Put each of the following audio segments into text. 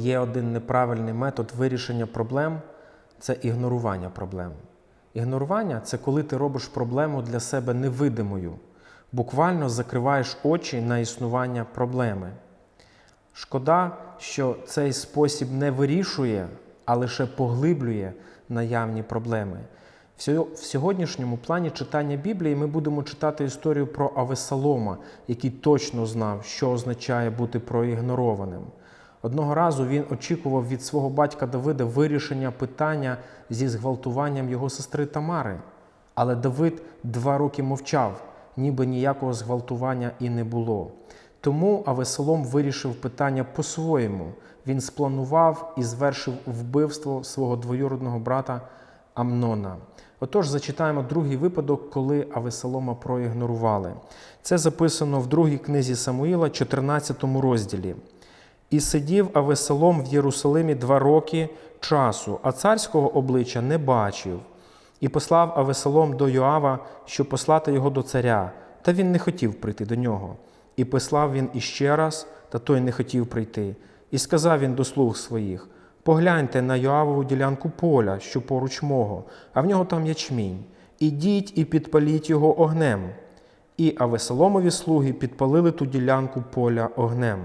є один неправильний метод вирішення проблем це ігнорування проблем. Ігнорування це коли ти робиш проблему для себе невидимою, буквально закриваєш очі на існування проблеми. Шкода, що цей спосіб не вирішує, а лише поглиблює наявні проблеми. В сьогоднішньому плані читання Біблії ми будемо читати історію про Авесалома, який точно знав, що означає бути проігнорованим. Одного разу він очікував від свого батька Давида вирішення питання зі зґвалтуванням його сестри Тамари. Але Давид два роки мовчав, ніби ніякого зґвалтування і не було. Тому Авесолом вирішив питання по-своєму. Він спланував і звершив вбивство свого двоюродного брата Амнона. Отож, зачитаємо другий випадок, коли Авесолома проігнорували. Це записано в другій книзі Самуїла, 14 розділі. І сидів Авесолом в Єрусалимі два роки часу, а царського обличчя не бачив. І послав Авесолом до Йоава, щоб послати його до царя, та він не хотів прийти до нього. І послав він іще раз, та той не хотів прийти. І сказав він до слуг своїх: Погляньте на Йоавову ділянку поля, що поруч мого, а в нього там ячмінь. Ідіть і підпаліть його огнем. І Авесоломові слуги підпалили ту ділянку поля огнем.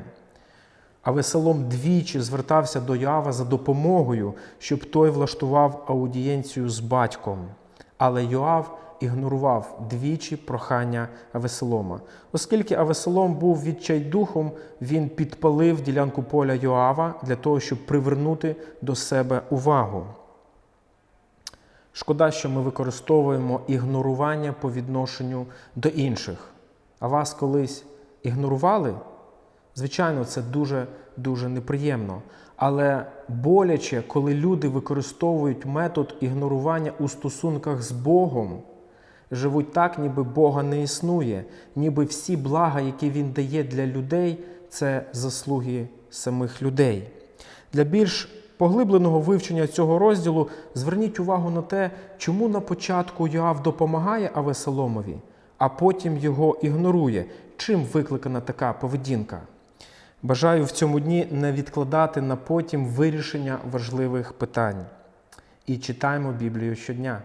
А Веселом двічі звертався до Йоава за допомогою, щоб той влаштував аудієнцію з батьком. Але Йоав ігнорував двічі прохання Авесолома. Оскільки Авесолом був відчайдухом, він підпалив ділянку поля Йоава для того, щоб привернути до себе увагу. Шкода, що ми використовуємо ігнорування по відношенню до інших. А вас колись ігнорували? Звичайно, це дуже дуже неприємно. Але боляче, коли люди використовують метод ігнорування у стосунках з Богом, живуть так, ніби Бога не існує, ніби всі блага, які Він дає для людей, це заслуги самих людей. Для більш поглибленого вивчення цього розділу зверніть увагу на те, чому на початку Йоав допомагає Авесоломові, а потім його ігнорує. Чим викликана така поведінка? Бажаю в цьому дні не відкладати на потім вирішення важливих питань. І читаємо Біблію щодня.